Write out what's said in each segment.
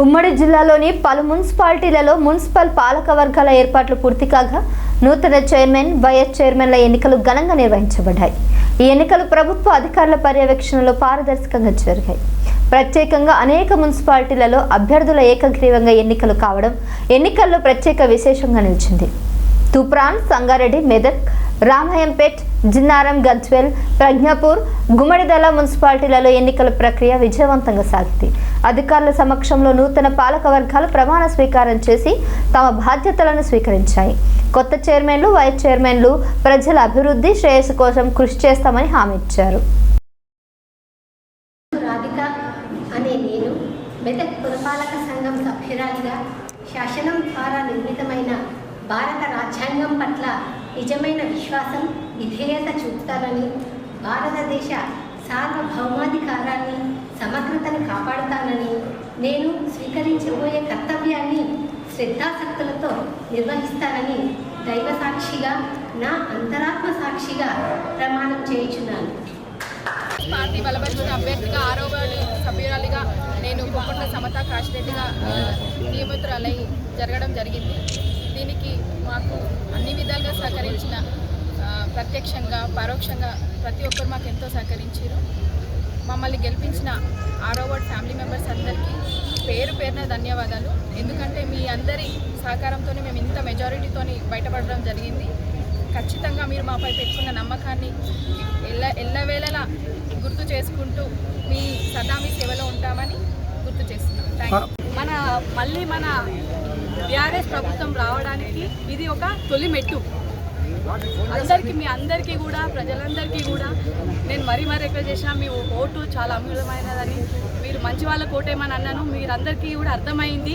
ఉమ్మడి జిల్లాలోని పలు మున్సిపాలిటీలలో మున్సిపల్ పాలక వర్గాల ఏర్పాట్లు పూర్తి కాగా నూతన చైర్మన్ వైఎస్ చైర్మన్ల ఎన్నికలు ఘనంగా నిర్వహించబడ్డాయి. ఈ ఎన్నికలు ప్రభుత్వ అధికారుల పర్యవేక్షణలో పారదర్శకంగా జరిగాయి. ప్రత్యేకంగా అనేక మున్సిపాలిటీలలో అభ్యర్థుల ఏకగ్రీవంగా ఎన్నికలు కావడం ఎన్నికల్లో ప్రత్యేక విశేషంగా నిలిచింది. తుప్రాన్ సంగారెడ్డి మెదక్ రామాయంపేట్ జిన్నారం గజ్వెల్ ప్రజ్ఞాపూర్ గుమ్మడిదల మున్సిపాలిటీలలో ఎన్నికల ప్రక్రియ విజయవంతంగా సాగింది. అధికారుల సమక్షంలో నూతన పాలక వర్గాలు ప్రమాణ స్వీకారం చేసి తమ బాధ్యతలను స్వీకరించాయి. కొత్త చైర్మన్లు వైస్ చైర్మన్లు ప్రజల అభివృద్ధి శ్రేయస్సు కోసం కృషి చేస్తామని హామీ ఇచ్చారు. రాధిక అనే నేను మెదక్ పురపాలక సంఘం సభ్యురాలిగా శాసనం ద్వారా నిర్మితమైన భారత రాజ్యాంగం పట్ల నిజమైన విశ్వాసం విధేయత చూపుతానని భారతదేశ సార్వభౌమాధికారాన్ని సమగ్రతను కాపాడుతానని నేను స్వీకరించబోయే కర్తవ్యాన్ని శ్రద్ధాశక్తులతో నిర్వహిస్తానని దైవ సాక్షిగా నా అంతరాత్మ సాక్షిగా ప్రమాణం చేయుచున్నాను. పార్టీ బలపరిచిన అభ్యర్థిగా ఆరో సభ్యురాలిగా నేను కొప్పట్ల సమత కాశిరెడ్డిగా నియమితురాలై జరగడం జరిగింది. దీనికి మాకు అన్ని విధాలుగా సహకరించిన ప్రత్యక్షంగా పరోక్షంగా ప్రతి ఒక్కరు మాకు ఎంతో సహకరించారు. మమ్మల్ని గెలిపించిన ఆరో వార్డ్ ఫ్యామిలీ మెంబర్స్ అందరికీ పేరు పేరున ధన్యవాదాలు. ఎందుకంటే మీ అందరి సహకారంతోనే మేము ఇంత మెజారిటీతోని బయటపడడం జరిగింది. ఖచ్చితంగా మీరు మాపై పెట్టుకున్న నమ్మకాన్ని ఎల్ల ఎల్లవేళలా గుర్తు చేసుకుంటూ మీ సదా మీ సేవలో ఉంటామని గుర్తు చేస్తున్నాం. థ్యాంక్ యూ మన మళ్ళీ మన బీఆర్ఎస్ ప్రభుత్వం రావడానికి ఇది ఒక తొలి మెట్టు. అందరికీ మీ అందరికీ కూడా ప్రజలందరికీ కూడా నేను మరీ మరీ ఎక్కడ చేసిన మీ ఓటు చాలా అమూల్యమైనదని మీరు మంచి వాళ్ళ కోటేమని అన్నాను. మీరందరికీ కూడా అర్థమైంది.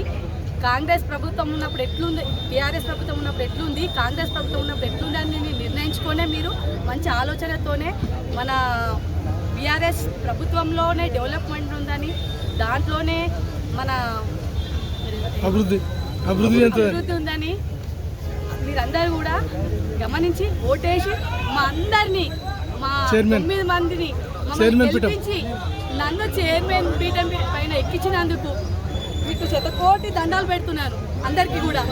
కాంగ్రెస్ ప్రభుత్వం ఉన్నప్పుడు ఎట్లుంది బీఆర్ఎస్ ప్రభుత్వం ఉన్నప్పుడు ఎట్లుంది కాంగ్రెస్ ప్రభుత్వం ఉన్నప్పుడు ఎట్లుంది అని మీరు మీరు మంచి ఆలోచనతోనే మన బీఆర్ఎస్ ప్రభుత్వంలోనే డెవలప్మెంట్ ఉందని దాంట్లోనే మన అభివృద్ధి. అభివృద్ధి ఉందని మీరందరూ కూడా గమనించి ఓటేసి మా అందరినీ మా. తొమ్మిది మందిని. గెలిపించి నన్ను చైర్మన్ పీఠం పైన ఎక్కించినందుకు మీకు శతకోటి దండాలు పెడుతున్నాను అందరికీ కూడా